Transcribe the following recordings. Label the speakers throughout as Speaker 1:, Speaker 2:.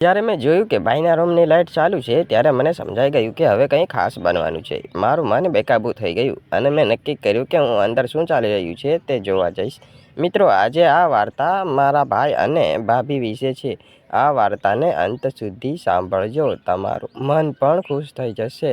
Speaker 1: જ્યારે મેં જોયું કે ભાઈના રૂમની લાઇટ ચાલુ છે, ત્યારે મને સમજાઈ ગયું કે હવે કંઈ ખાસ બનવાનું છે. મારું મન બેકાબૂ થઈ ગયું અને મેં નક્કી કર્યું કે હું અંદર શું ચાલી રહ્યું છે તે જોવા જઈશ. મિત્રો, આજે આ વાર્તા મારા ભાઈ અને ભાભી વિશે છે. આ વાર્તાને અંત સુધી સાંભળજો. તમારું મન પણ ખુશ થઈ જશે.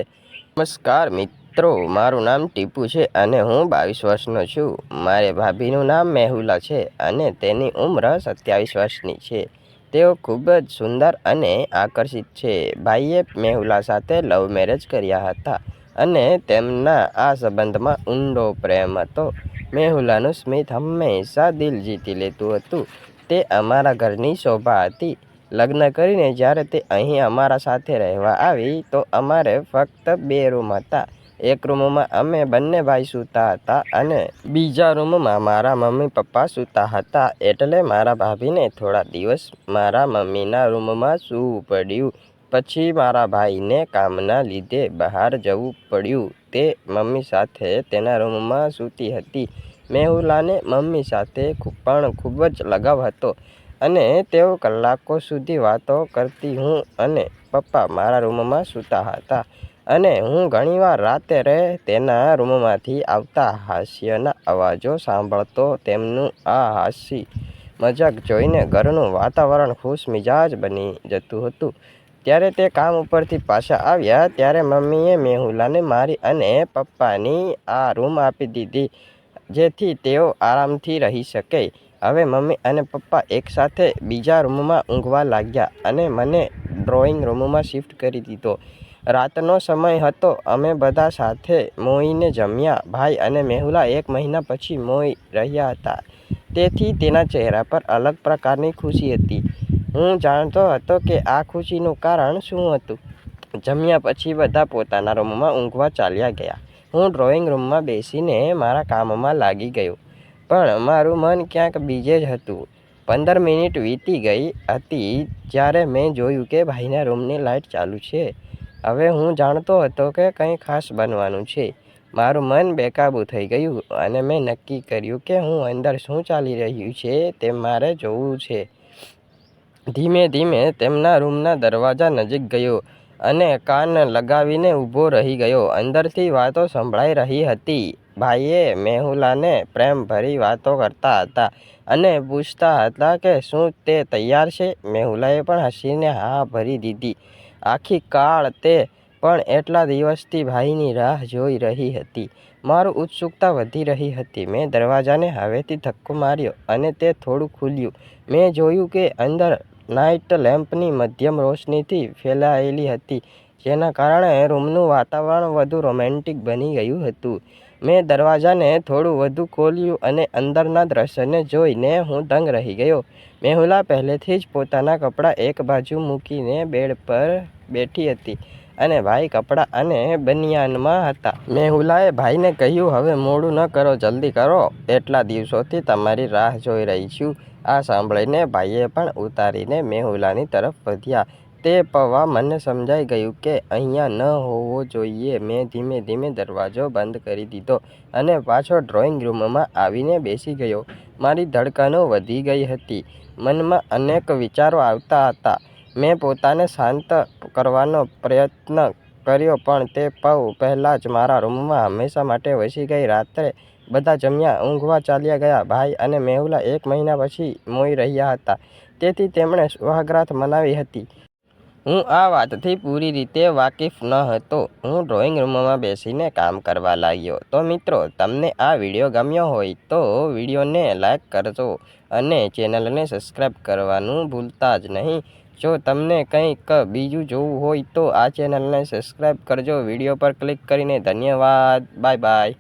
Speaker 1: નમસ્કાર મિત્રો, મારું નામ ટીપુ છે અને હું બાવીસ વર્ષનો છું. મારે ભાભીનું નામ મેહુલા છે અને તેની ઉંમર સત્યાવીસ વર્ષની છે. તેઓ ખૂબ જ સુંદર અને આકર્ષિત છે. ભાઈએ મેહુલા સાથે લવ મેરેજ કર્યા હતા અને તેમના આ સંબંધમાં ઊંડો પ્રેમ હતો. મેહુલાનું સ્મિત હંમેશા દિલ જીતી લેતું હતું. તે અમારા ઘરની શોભા હતી. લગ્ન કરીને જ્યારે તે અહીં અમારા સાથે રહેવા આવી તો અમારે ફક્ત બે રૂમ હતા. એક રૂમમાં અમે બંને ભાઈ સૂતા હતા અને બીજા રૂમમાં મારા મમ્મી પપ્પા સૂતા હતા એટલે મારા ભાભીને થોડા દિવસ મારા મમ્મીના રૂમમાં સૂવું પડ્યું. પછી મારા ભાઈને કામના લીધે બહાર જવું પડ્યું. તે મમ્મી સાથે તેના રૂમમાં સૂતી હતી. મેહુલાને મમ્મી સાથે પણ ખૂબ જ લગાવ હતો અને તેઓ કલાકો સુધી વાતો કરતી હું અને પપ્પા મારા રૂમમાં સૂતા હતા. અને હું ઘણીવાર રાત્રે તેના રૂમમાંથી આવતા હાસ્યના અવાજો સાંભળતો તેમનું આ હાસ્ય મજાક જોઈને ઘરનું વાતાવરણ ખુશ મિજાજ બની જતું હતું. ત્યારે તે કામ ઉપરથી પાછા આવ્યા, ત્યારે મમ્મીએ મેહુલાને મારી અને પપ્પાની આ રૂમ આપી દીધી, જેથી તેઓ આરામથી રહી શકે. હવે મમ્મી અને પપ્પા એકસાથે બીજા રૂમમાં ઊંઘવા લાગ્યા અને મને ડ્રોઈંગ રૂમમાં શિફ્ટ કરી દીધો. રાતનો સમય હતો. અમે બધા સાથે મોઈને જમ્યા. ભાઈ અને મેહુલા એક મહિના પછી મોઈ રહ્યા હતા. તેથી તેના ચહેરા પર અલગ પ્રકારની ખુશી હતી. હું જાણતો હતો કે આ ખુશીનું કારણ શું હતું. જમ્યા પછી બધા પોતાના રૂમમાં ઊંઘવા ચાલ્યા ગયા. હું ડ્રોઈંગ રૂમમાં બેસીને મારા કામમાં લાગી ગયો. પણ મારું મન ક્યાંક બીજે જ હતું. પંદર મિનિટ વીતી ગઈ હતી, જ્યારે મેં જોયું કે ભાઈના રૂમની લાઇટ ચાલુ છે. હવે હું જાણતો હતો કે કંઈ ખાસ બનવાનું છે. મારું મન બેકાબૂ થઈ ગયું અને મેં નક્કી કર્યું કે હું અંદર શું ચાલી રહ્યું છે તે મારે જોવું છે. ધીમે ધીમે તેમના રૂમના દરવાજા નજીક ગયો અને કાન લગાવીને ઊભો રહી ગયો. અંદરથી વાતો સંભળાઈ રહી હતી. ભાઈએ, મેહુલાને પ્રેમભરી વાતો કરતા હતા અને પૂછતા હતા કે શું તે તૈયાર છે? મેહુલાએ પણ હસીને હા ભરી દીધી. આખી કાળ તે પણ એટલા દિવસથી ભાઈની રાહ જોઈ રહી હતી. મારું ઉત્સુકતા વધી રહી હતી. મેં દરવાજાને હવેથી ધક્કો માર્યો અને તે થોડું ખુલ્યું. મેં જોયું કે અંદર નાઇટ લેમ્પની મધ્યમ રોશનીથી ફેલાયેલી હતી, જેના કારણે રૂમનું વાતાવરણ વધુ રોમેન્ટિક બની ગયું હતું. મેં દરવાજાને થોડું વધુ ખોલ્યું અને અંદરના દ્રશ્યને જોઈને હું દંગ રહી ગયો. મેહુલા પહેલેથી જ પોતાના કપડાં એક બાજુ મૂકીને બેડ પર બેઠી હતી અને ભાઈ કપડાં અને બનિયાનમાં હતા. મેહુલાએ ભાઈને કહ્યું, હવે મોડું ન કરો, જલ્દી કરો. એટલા દિવસોથી તમારી રાહ જોઈ રહી છું. આ સાંભળીને ભાઈએ પણ ઉતારીને મેહુલાની તરફ વધ્યા. તે પવા મને સમજાઈ ગયું કે અહીંયા ન હોવો જોઈએ. મેં ધીમે ધીમે દરવાજો બંધ કરી દીધો અને પાછો ડ્રોઈંગ રૂમમાં આવીને બેસી ગયો. મારી ધડકનો વધી ગઈ હતી. મનમાં અનેક વિચારો આવતા હતા. મેં પોતાને શાંત કરવાનો પ્રયત્ન કર્યો, પણ તે પવ પહેલાં જ મારા રૂમમાં હંમેશા માટે વસી ગઈ. રાત્રે બધા જમ્યા, ઊંઘવા ચાલ્યા ગયા. ભાઈ અને મેહુલા એક મહિના પછી મોઈ રહ્યા હતા. તેથી તેમણે સુહાગરાત મનાવી હતી. હું આ વાતથી પૂરી રીતે વાકેફ ન હતો. હું ડ્રોઈંગ રૂમમાં બેસીને કામ કરવા લાગ્યો. તો મિત્રો, તમને આ વીડિયો ગમ્યો હોય તો વિડીયોને લાઈક કરજો અને ચેનલને સબસ્ક્રાઈબ કરવાનું ભૂલતા જ નહીં. જો તમને કંઈક બીજું જોવું હોય તો આ ચેનલને સબસ્ક્રાઈબ કરજો. વીડિયો પર ક્લિક કરીને ધન્યવાદ. Bye bye.